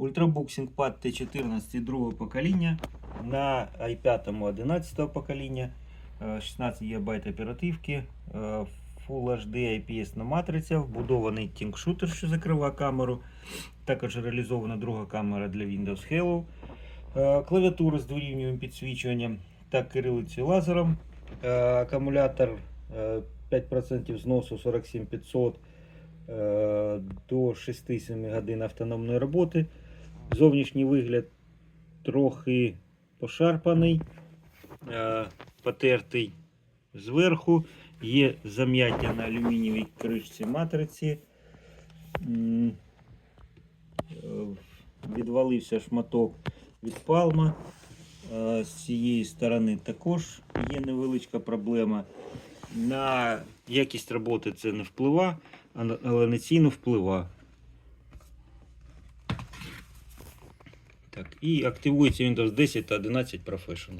Ультрабуксинг Pad T14 другого покоління на i5 11 покоління, е, 16 ГБ оперативки, е, Full HD IPS на матриця, вбудований TinkShooter, що закриває камеру. Також реалізована друга камера для Windows Hello. Е, Клавіатура з дворівнювим підсвічуванням та кирилицею лазером. Е, Акумулятор е, 5% зносу 47500 е, до 6-7 годин автономної роботи. Зовнішній вигляд трохи пошарпаний, е, потертий зверху. Є зам'яття на алюмінієвій кришці матриці. Е, Відвалився шматок від палма. Е, З цієї сторони також є невеличка проблема. На якість роботи це не впливає, а але на ціну впливає. Так, і активується Windows 10 та 11 Professional.